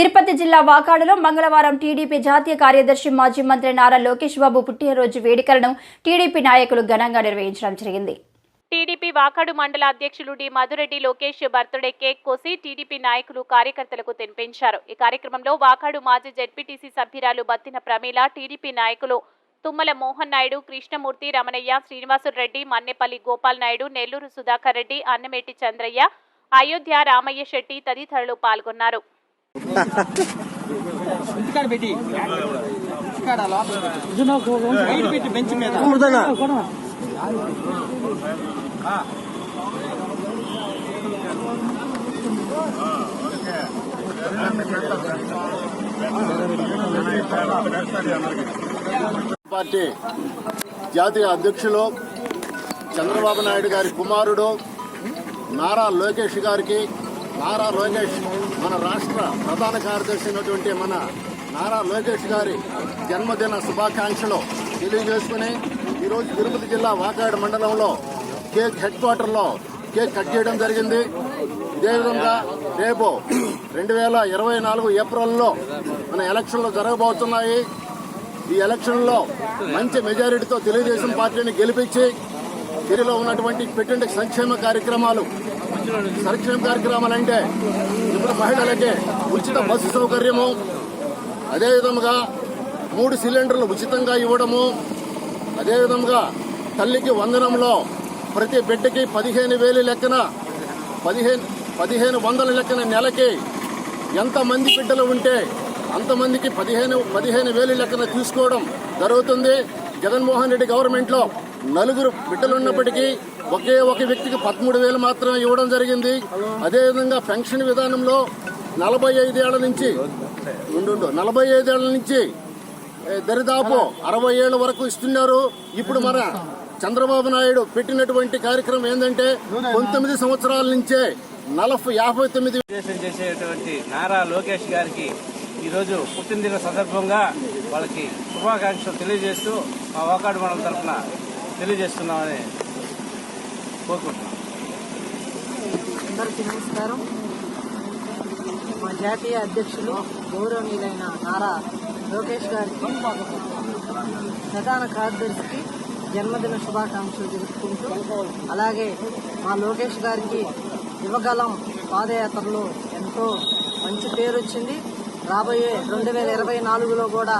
తిరుపతి జిల్లా వాకాడులో మంగళవారం టీడీపీ జాతీయ కార్యదర్శి మాజీ మంత్రి నారా లోకేష్ బాబు పుట్టినరోజు వేడుకలను టీడీపీ నాయకులు ఘనంగా నిర్వహించడం జరిగింది. టీడీపీ వాకాడు మండల అధ్యక్షులు D. Madhureddy Lokesh birthday cake కోసి టీడీపీ నాయకులు కార్యకర్తలకు తినిపించారు. ఈ కార్యక్రమంలో వాకాడు మాజీ జెడ్పీటీసీ సభ్యురాలు బత్తిన ప్రమీల టీడీపీ నాయకులు తుమ్మల మోహన్ నాయుడు కృష్ణమూర్తి రమణయ్య శ్రీనివాసురెడ్డి మన్నెపల్లి గోపాల్ నాయుడు నెల్లూరు సుధాకర్ రెడ్డి అన్నమేటి చంద్రయ్య అయోధ్య రామయ్య శెట్టి తదితరులు పాల్గొన్నారు. ఇంటికాడ పెట్టి. ఇంటికాడ లోపల బయట పెట్టి బెంచ్ మీద. పార్టీ జాతీయ అధ్యక్షులు చంద్రబాబు నాయుడు గారి కుమారుడు నారా లోకేష్ గారికి నారా లోకేష్ మన రాష్ట్ర ప్రధాన కార్యదర్శి అయినటువంటి మన నారా లోకేష్ గారి జన్మదిన శుభాకాంక్షలు తెలియజేసుకుని ఈరోజు తిరుపతి జిల్లా వాకాడు మండలంలో కేక్ హెడ్ క్వార్టర్లో కేక్ కట్ చేయడం జరిగింది. ఇదేవిధంగా రేపు రెండు వేల ఇరవై నాలుగు ఏప్రిల్లో మన ఎలక్షన్లు జరగబోతున్నాయి. ఈ ఎలక్షన్లో మంచి మెజారిటీతో తెలుగుదేశం పార్టీని గెలిపించి తిరిగిలో ఉన్నటువంటి పెట్టిన సంక్షేమ కార్యక్రమాలు. సంక్షేమ కార్యక్రమాలు అంటే ఇప్పుడు మహిళలకి ఉచిత బస్సు సౌకర్యము అదేవిధంగా మూడు సిలిండర్లు ఉచితంగా ఇవ్వడము అదేవిధంగా తల్లికి వందనంలో ప్రతి బిడ్డకి పదిహేను వేలు లెక్కన పదిహేను పదిహేను వందల లెక్కన నెలకి ఎంతమంది బిడ్డలు ఉంటే అంతమందికి పదిహేను పదిహేను వేలు లెక్కన తీసుకోవడం జరుగుతుంది. జగన్మోహన్ రెడ్డి గవర్నమెంట్లో నలుగురు బిడ్డలు ఉన్నప్పటికీ ఒకే ఒక వ్యక్తికి పదమూడు వేలు మాత్రమే ఇవ్వడం జరిగింది. అదేవిధంగా పెన్షన్ విధానంలో నలభై ఐదేళ్ళ నుంచి ఉండు నలభై ఐదేళ్ళ నుంచి దరిదాపు అరవై ఏళ్ళ వరకు ఇస్తున్నారు. ఇప్పుడు మన చంద్రబాబు నాయుడు పెట్టినటువంటి కార్యక్రమం ఏంటంటే పంతొమ్మిది సంవత్సరాల నుంచే నలభై యాభై తొమ్మిది చేసేటువంటి నారా లోకేష్ గారికి ఈరోజు పుట్టినదిన సందర్భంగా వాళ్ళకి శుభాకాంక్షలు తెలియజేస్తూ మా వాకాడు మండలం తరఫున తెలియజేస్తున్నామని కోరుకుంటున్నాం అందరికీ నమస్కారం. మా జాతీయ అధ్యక్షులు గౌరవనీయులైన నారా లోకేష్ గారికి ప్రధాన కార్యదర్శికి జన్మదిన శుభాకాంక్షలు తెలుపుకుంటూ అలాగే మా లోకేష్ గారికి యువగలం పాదయాత్రలో ఎంతో మంచి పేరు వచ్చింది. రాబోయే రెండు వేల ఇరవై నాలుగులో కూడా